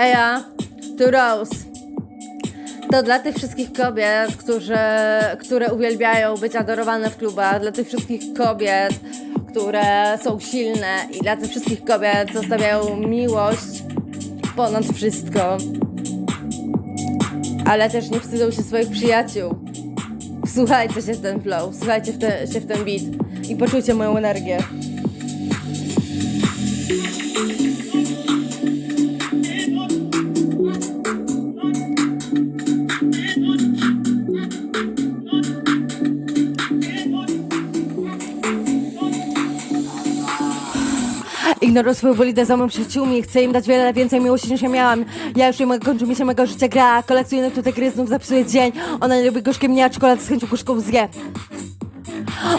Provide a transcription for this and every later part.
Heja, tu Rose. To dla tych wszystkich kobiet, którzy, które uwielbiają być adorowane w klubach, dla tych wszystkich kobiet, które są silne i dla tych wszystkich kobiet zostawiają miłość ponad wszystko. Ale też nie wstydzą się swoich przyjaciół. Słuchajcie się w ten flow, słuchajcie w te, się w ten beat i poczujcie moją energię. Ignoruję swoją bolidę za moją przyjaciółmi Chcę im dać wiele więcej miłości niż ja miałam Ja już nie mogę kończyć mi się mego życia gra Kolekcjonuję tutaj gry znów zepsuje dzień Ona nie lubi gorzkie mnie, a czekolad z chęcią gorzką zje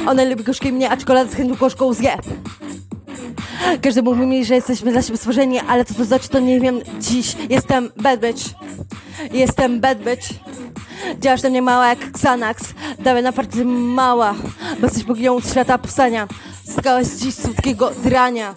Ona nie lubi gorzkie mnie, a czekolad z chęcią gorzką zje każdy mówi mi, że jesteśmy dla siebie stworzeni, ale co to znaczy, to nie wiem dziś. Jestem bad bitch. Jestem bad bitch. Działasz na mnie mała jak Xanax. Dawaj na party mała, bo jesteś boginią świata powstania. Zyskałaś dziś słodkiego drania.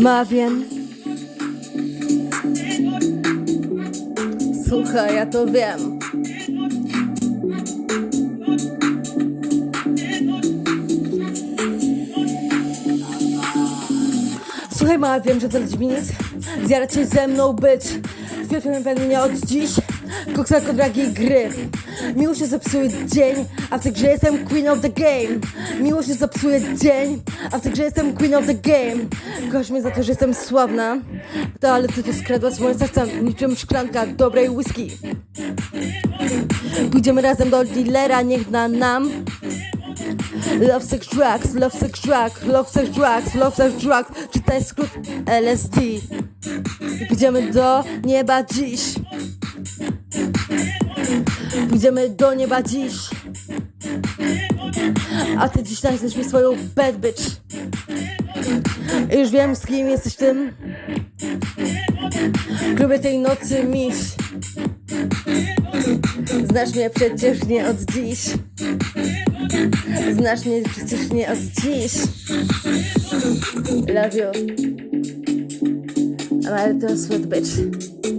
Ma wiem. Słuchaj, ja to wiem. Słuchaj, mała, wiem, że to nic. Zjarać się ze mną być. Świetnie pewnie od dziś. Koksa dragi gry. Miłość się zepsuje dzień, a w tej grze jestem queen of the game. Miłość zepsuje dzień, a w tej grze jestem queen of the game. Kochasz mnie za to, że jestem sławna. To, ale ty tu skradłaś moje serce niczym szklanka dobrej whisky. Pójdziemy razem do dealera, niech da nam Love sex drugs, love sex drugs, love sex drugs, love sex drugs Czytaj skrót LSD Pójdziemy do nieba dziś Pójdziemy do nieba dziś. A ty dziś nazywasz mi swoją bad bitch. Już wiem z kim jesteś tym. Lubię tej nocy miś. Znasz mnie przecież nie od dziś. Znasz mnie przecież nie od dziś. Love you. I'm a sweet bitch